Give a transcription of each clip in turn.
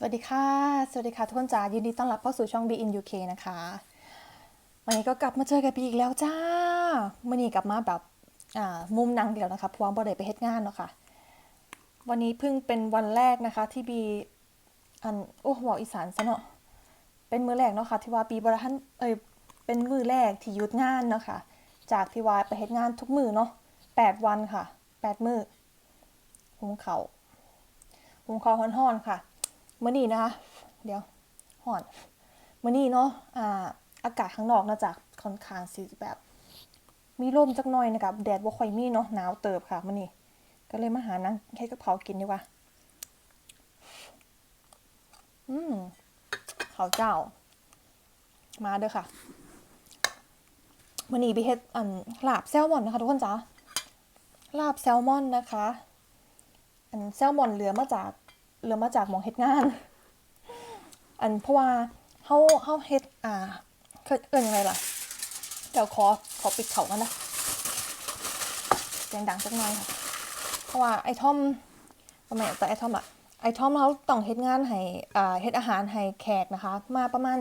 สวัสดีค่ะ สวัสดีค่ะทุกคนจ้ายินดีต้อนรับเข้าสู่ช่อง Be in UK นะคะ วันนี้ก็กลับมาเจอกับบีอีกแล้วจ้ามื่อนี้กลับมาแบบอ่ามุมนังเดียวนะคะพราะว่าบ่ได้ไปเฮ็ดงานเนาะค่ะ วันนี้เพิ่งเป็นวันแรกนะคะที่บีอันโอ้บอกอีสานซะเนาะเป็นมือแรกเนาะค่ะที่ว่าบีบ่ได้ทันเอ้ยเป็นมือแรกที่ยุดงานเนาะค่ะจากที่ว่าไปเฮ็ดงานทุกมือเนาะแปดวันค่ะแปดมือหุงเขาหุงข้าวฮ้อนๆค่ะ มื่อนี้นะคะเดี๋ยวห่อนมื่อนี้เนาะอ่าอากาศข้างนอกนะจากค่อนข้างสิแบบ มีลมจักหน่อยนะครับแดดบ่ค่อยมีเนาะหนาวเติบค่ะมื่อนี้ก็เลยมาหานังเฮ็ดกะเพรากินดีกว่า อืมข้าวเจ้า มาเด้อค่ะมื่อนี้ไปเฮ็ดอันลาบแซลมอนนะคะทุกคนจ้าลาบแซลมอนนะคะ อันแซลมอนเหลือมาจาก เหลือมาจากหมองเฮ็ดงาน อันเพราะว่าเฮาเฮาเฮ็ดอ่าเคยเอิ้นยังไงล่ะเดี๋ยวขอขอปิดเขากันนะเสียงดังสักหน่อยค่ะ เพราะว่าไอ้ทอมทำไมแต่ไอ้ทอมอะไอ้ทอมเขาต้องเฮ็ดงานให้อ่าเฮ็ดอาหารให้แขกนะคะ มาประมาณ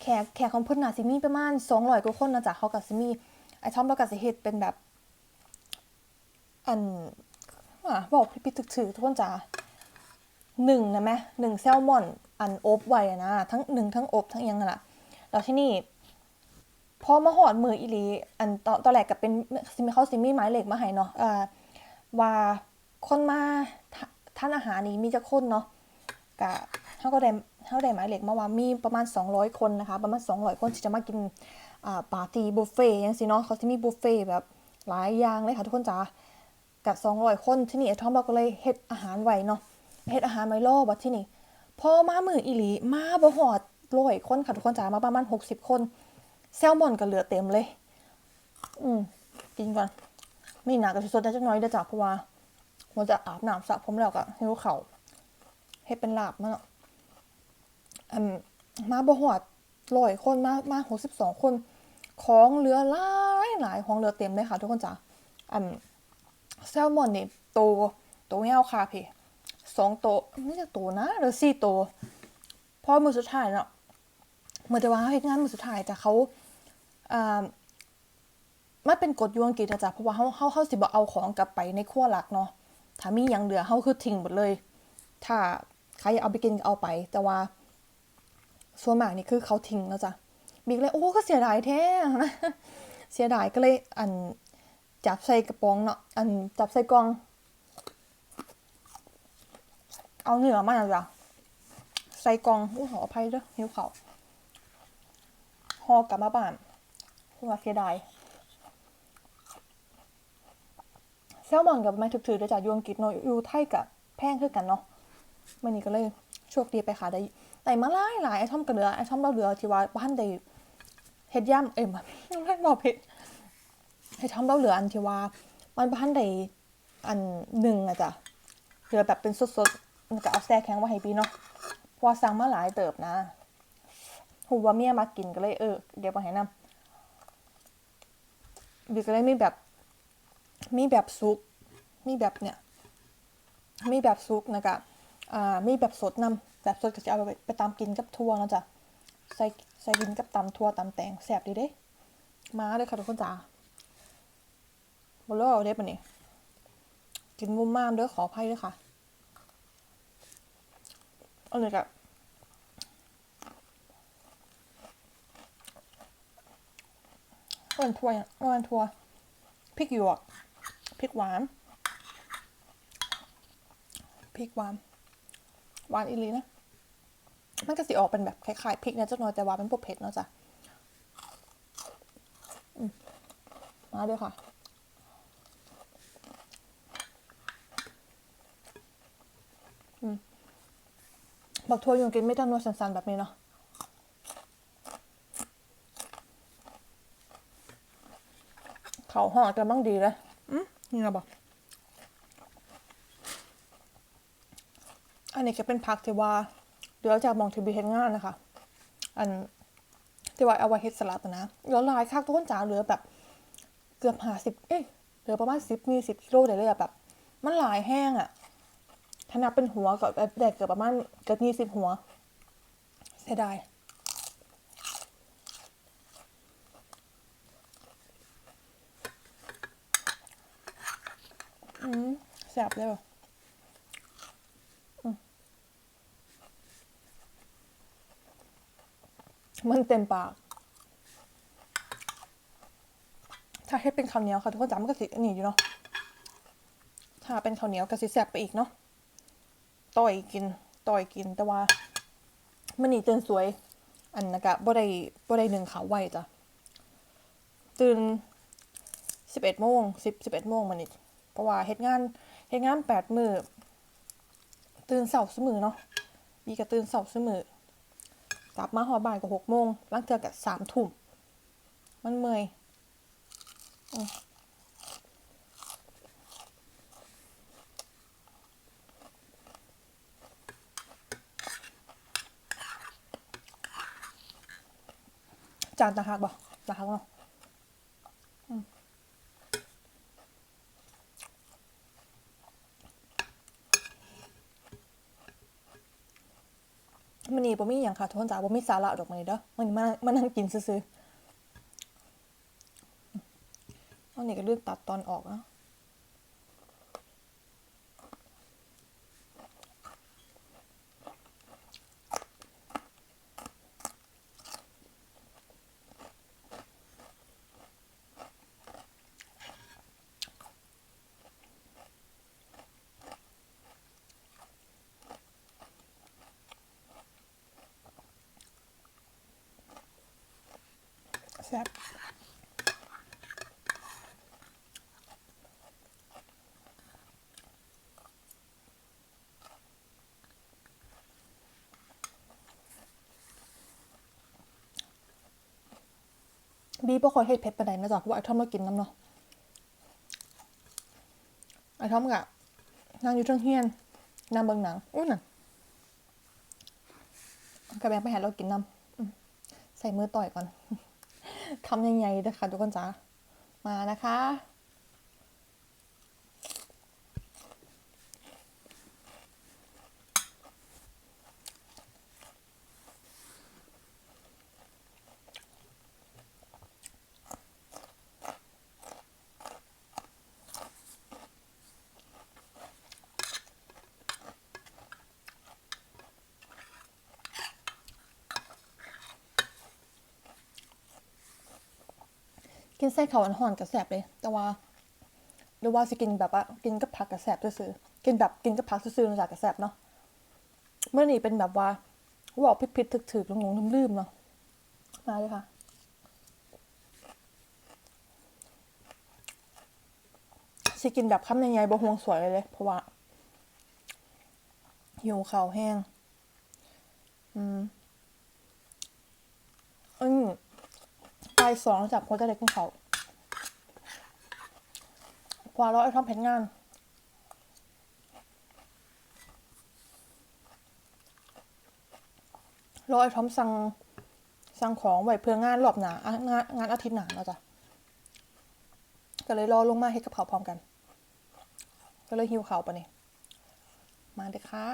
แขกแขกของเพิ่นน่ะสิมีประมาณ200กว่าคนนะจ๊ะเขาก็สิมีไอ้ทอมเราก็สิเฮ็ดเป็นแบบ อันอะบอกผิดถูกๆทุกคนจ้า หนึ่งนะแม่หนึ่งแซลมอนอันอบไว้อะนะทั้งหนึ่งทั้งอบทั้งยังน่ะแล้วที่นี่พอมาหอดมืออีลีอันตอนแรกกับเป็นซิมีเขาซิมีหมายเลขมาให้เนาะอ่าว่าคนมาทาทานอาหารนี้มีจะคนเนาะกะเขาก็ได้เขาได้หมายเลขมาว่ามีประมาณ 200 คนนะคะ ประมาณ 200 คนที่จะมากินอ่าปาร์ตี้บุฟเฟ่ยังสิเนาะเขาจะมีบุฟเฟ่แบบหลายอย่างเลยค่ะทุกคนจ้ากับ200 คนที่นี่ไอทอมเราก็เลยเฮ็ดอาหารไว้เนาะ เฮ็ดอาหารไว้รอบัดที่นี่พอมามืออีหลีมาบ่ฮอดร้อยคนค่ะทุกคนจ๋ามาประมาณ60คน แซลมอนก็เหลือเต็มเลย อืมกินก่อนมีหนากับสดๆได้จักน่อยเด้จ้ะเพราะว่ามันจะอาบน้ำสระผมแล้วก็หิวข้าวเฮ็ดเป็นลาบมาเนาะอืมมาบ่ฮอดร้อยคนมามา62คน ของเหลือหลายหลายของเหลือเต็มเลยค่ะ ทุกคนจ๋าอันแซลมอนนี่โตโตเงี้ยวค่ะพี่ สองโตไม่ใช่โตวนะหรือสี่โตวพราะมือสุดท้ายเนาะเมื่อแต่ว่าเขาเฮ็ดงานมือสุดท้ายแต่เขาอ่ามันเป็นกฎอยูอังกฤษนะจ๊ะเพราะว่าเขาเขาเขาสิบเอาของกลับไปในครัวหลักเนาะถ้ามีอย่างเหลือเขาคือทิ้งหมดเลย ถ้าใครอยากเอาไปกินก็เอาไป แต่ว่าส่วนมากนี่คือเขาทิ้งแล้วจ้ะบิ๊กเลยโอ้ก็เสียดายแท้เสียดายก็เลยอันจับใส่กระป๋องเนาะอันจับใส่กล่อง เอาเหนือมาจ้ะใส่กล่องอู้ขออภัยเด้อหิวเขาห่อกลับมาบ้านเพื่อเสียดายแซลมอนกับไม้ถือๆเด้อจ้ะอยูอังกฤษเนาะอยู่ไทยกับแพงคือกันเนาะมันนี้ก็เลยโชคดีไปค่ะได้แต่มาหลายหลายไอทอมกระเหลือไอทอมเราเหลือที่ว่าบ้านได้เฮ็ดย่ำเอ็มไม่บอกผิดไอทอมเราเหลืออันที่ว่ามันบ้านได้อันหนึ่งอะจ้ะเหลือแบบเป็นสดๆ มันก็เอาแซ่แข็งไว้ให้พี่เนาะพราะว่าสั่งมาหลายเติบนะหูว่าเมียมากินก็เลยเออเดี๋ยวมาให้นำบีก็เลยมีแบบ มีแบบซุปมีแบบเนี่ย มีแบบซุปนะกะอ่ามีแบบสดนำแบบสดก็จะเอาไปไปตามกินกับทั่วนะจ้ะใส่ใส่กินกับตำทั่วตำแตงแซ่บดีเด้ มาเลยค่ะทุกคนจ้าบอลเอร์เด้ปะนี่กินมุมมามเด้อขออภัยด้วยค่ะ อันนี้ก็มันทัวอย่างมันทัวพริกหยวกพริกหวานพริกหวานหวานอีลีนะมันก็สิออกเป็นแบบคล้ายๆพริกเนี่ยจักหน่อยแต่ว่าเป็นพวกเผ็ดเนาะจ้ะมาด้วยค่ะอืม บักทัวยุงกินไม่ต้องนวดสันๆแบบนี้เนาะเขาห่อกันบ้างดีเลยอืมนี่นะบอกอันนี้ก็เป็นผักที่ว่า เดี๋ยวจากมองทีบีเฮ็ดงานนะคะ อันที่ว่าเอาไว้เฮ็ดสลัดนะแล้วลายคักทุกคนจ๋าเหลือแบบ เกือบห้าสิบเอ้ยเหลือประมาณสิบมีสิบกิโลได้เลยอะแบบ มันหลายแห้งอะ ถ้านับเป็นหัวก็ได้เกือบประมาณเกือบยี่สิบหัว เสียดายอืมแสบเลยว่ะมันเต็มปาก ถ้าให้เป็นข้าวเหนียวค่ะทุกคนจำมันก็สิอันนี้อยู่เนาะ ถ้าเป็นข้าวเหนียวก็สิแสบไปอีกเนาะ ต่อยกินต่อยกินแต่ว่ามันนี่ตื่นสวย อันนะกะบ่ได้บ่ได้หนึ่งขาวไวจ้ะตื่นสิบเอ็ดโมงสิบสิบเอ็ดโมงมันนี่เพราะว่าเฮ็ดงานเฮ็ดงานแปดมือตื่นเสาร์สมือเนาะบีก็ตื่นเสาร์สมือกลับมาหอบ่ายก็หกโมงล้างเทือกับสามทุ่มมันเมื่อย จานตะหักบ่ตะหักเนาะมันนี่บ่มีอย่างค่ะทุกคนจ๋าบ่มีสาระดอกมันนี่เด้อมันนี่มันนั่งกินซื้อๆอันนี้ก็เลือกตัดตอนออกนะ แซ่บบีบ่ค่อยเฮ็ดเผ็ดปานใดนะจ๊ะเพราะว่าไอ้ทอมเรากินน้ำเนาะไอ้ทอมกะนั่งอยู่เทิงเฮียนนั่งเบิ่งหนังอุ้ยน่ะกระแบงไปหาเรากินน้ำใส่มือต่อยก่อน ทำยังไงนะคะ ทุกคนจ๋ามานะคะ กินไส้เขาวอันห่อนกับแสบเลย แต่ว่าหรือว่าจะกินแบบว่ากินกับผักกับแสบซื่อๆกินแบบกินกับผักซื่อๆจากกับแสบเนาะเมื่อนี้เป็นแบบว่าบอกพิดๆถึกๆหลงๆลืมๆเนาะมาเลยค่ะสิกินแบบคำใหญ่ๆบ่ห่วงสวยเลยเลย เพราะว่าหิวข้าวแห้ง อืมอืมายสองจับคนจะเด็กของเขากว่าเราไอ้ทำเพนงานรอไอ้ทอมสั่งสั่งของไว้เพื่องานรอบหนางานงานอาทิตย์หนาแล้วจ้ะก็เลยรอลงมาให้กับเขาพร้อมกัน ก็เลยหิวเขาวปะเนี่ยมาเด้อค่ะ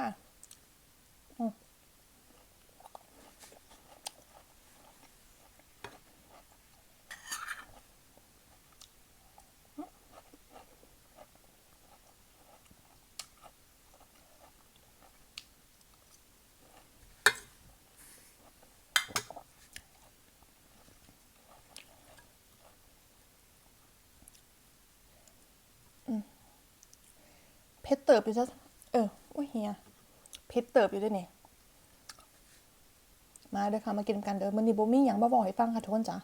ชรเติบอยู่ซะเออโอ้ยเฮียเพชรเติบอยู่ด้วยเนี่ยมาเด้อค่ะ มากินกันเด้อมันนี่บ่มีหยังบ่บอกให้ฟังค่ะทุกคนจ้ะ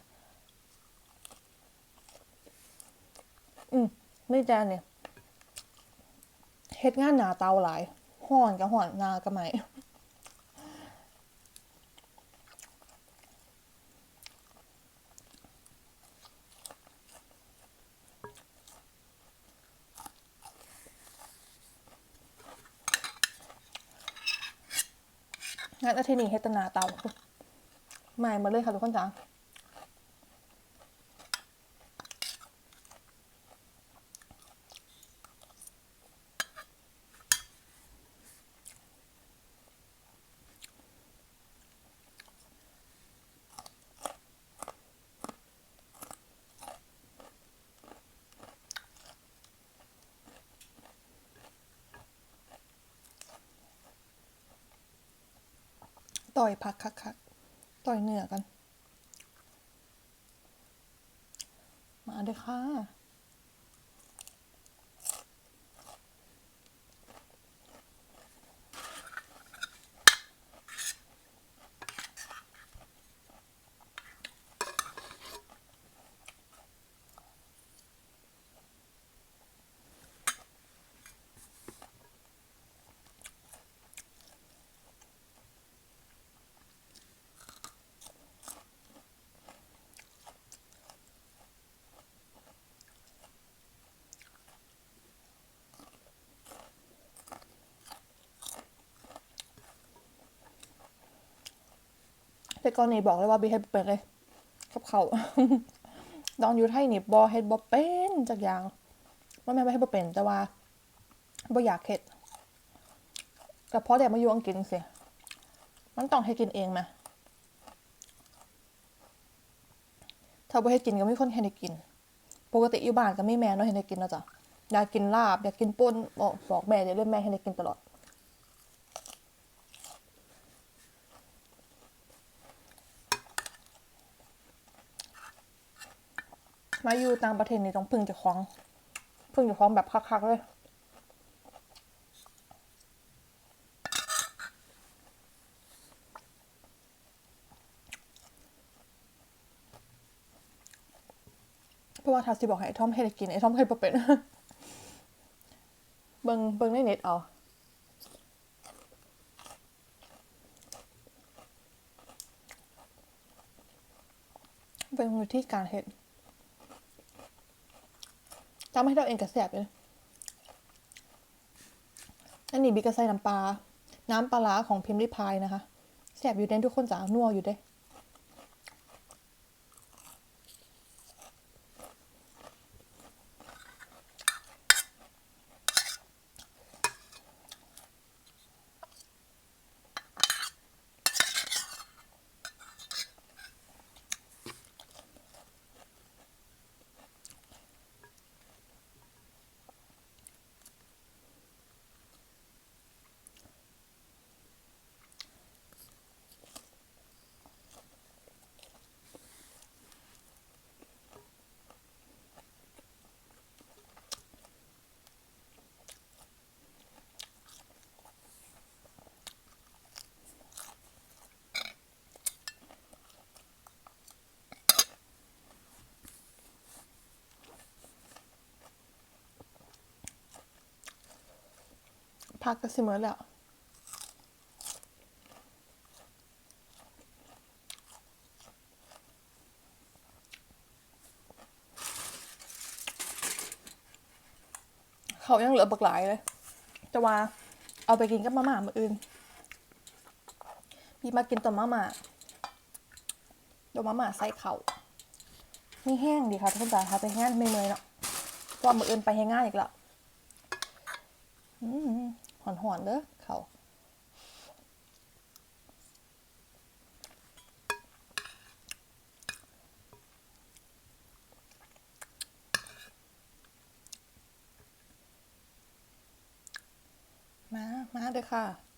อืมไม่แจนเนี่ยเฮ็ดงานหนาเตาหลายห่อนกับห่อนหนากับไหมานอาทิตย์นี้เฮดตนาเตาใหม่มาเลยค่ะทุกคนจ้า ต่อยผักคักๆต่อยเนื้อกัน มาเลยค่ะ แต่ก่อนนี่บอกเลยว่าบีเฮ็ดบ่เป็นเลยกับเขาตอนอยู่ไทยนี่บอเฮ็ดบ่เป็นจักอย่างว่าแม่นบ่เฮ็ดบ่เป็น แต่ว่าบ่อยากเฮ็ดก็เพราะแต่มาอยู่อังกฤษจังซี่มันต้องให้กินเองแหมถ้าบ่เฮ็ดกินก็ไมีคนเฮ็ดให้กิน ปกติอยู่บ้านก็ไมีแม่เนาะเฮ็ดให้กินเนาะจ้ะอยากกินลาบอยากกินป่นบอกบอกแม่เดี๋ยวเรื่องแม่เฮ็ดให้กินตลอด มาอยู่ต่างประเทศนี่ต้องพึ่งเจ้าของ พึ่งเจ้าของแบบคักๆเลยเพราะว่าถ้าสิบอกให้ไอ้ทอมให้ได้กินไอ้ทอมให้บ่เป็น เบิงเบิงในเน็ตเอาเบิงวิธีการเฮ็ด จำให้เราเองกระแสบเลยอันนี้บิ๊กกระใส่น้ำปลา น้ำปลาร้าของพิมพ์ริพายนะคะ แสบอยู่เด้นทุกคนจ๋านัวอยู่เด้ พักก็สิเมอแล้วเขายังเหลือบักหลายเลย แต่ว่าเอาไปกินกับมาม่ามื้ออื่น พี่มากินต้มมาม่าต้มมาม่าใส่เขาไม่แห้งดีค่ะทุกคนจ๋าทาไปแห้งไม่เมอยเนาะเพราะว่ามื้ออื่นไปให้ง่ายอีกแล้ว หอนหอนๆเด้อเขามา มาเด้อค่ะ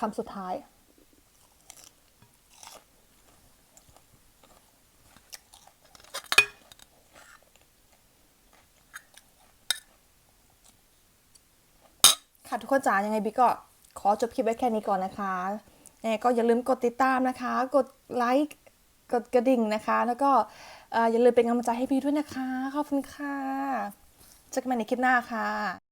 คำสุดท้าย ค่ะทุกคนจ๋ายังไงบิ๊กก็ขอจบคลิปไว้แค่นี้ก่อนนะคะยังไงก็อย่าลืมกดติดตามนะคะ กดไลค์กดกระดิ่งนะคะ แล้วก็เอ่ออย่าลืมเป็นกำลังใจให้พี่ด้วยนะคะ ขอบคุณค่ะเจอกันใหม่ในคลิปหน้าค่ะ